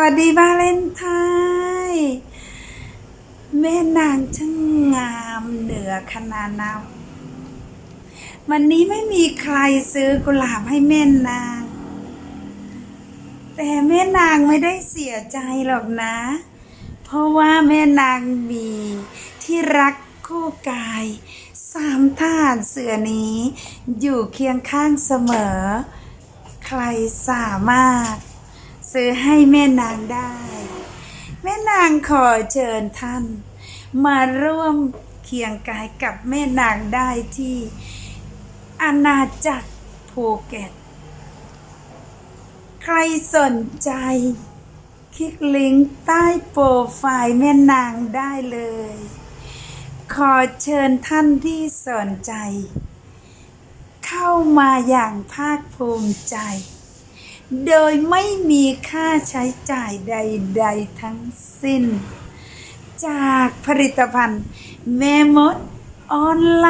วัสดีวาเลนไทน์แม่นางช่างงามเหนือขนาดนาวันนี้ไม่มีใครซื้อกุหลาบให้แม่นาง แต่แม่นางไม่ได้เสียใจหรอกนะ เพราะว่าแม่นางมีที่รักคู่กายสามท่านเสือนี้ อยู่เคียงข้างเสมอ ใครสามารถ ซื้อให้แม่นางได้ แม่นางขอเชิญท่าน มาร่วมเคียงกายกับแม่นางได้ที่อาณาจักรภูเก็ต ใครสนใจ คลิกลิงก์ใต้โปรไฟล์แม่นางได้เลย ขอเชิญท่านที่สนใจ เข้ามาอย่างภาคภูมิใจ โดยไม่มีค่าใช้จ่ายใด ๆ ทั้งสิ้น จากผลิตภัณฑ์แม่มดออนไล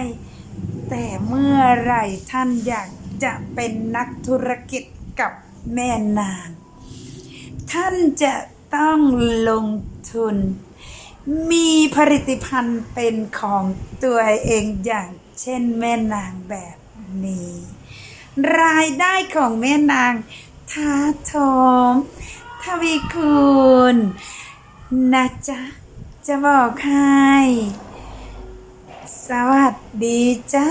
น์ แต่เมื่อไหรท่านอยากจะเป็นนักธุรกิจกับแม่นาง ท่านจะต้องลงทุน มีผลิตภัณฑ์เป็นของตัวเองอย่างเช่นแม่นางแบบนี้ รายได้ของแม่นางท้าทอมทวีคูณนะจ๊ะ จะบอกให้ สวัสดีจ้า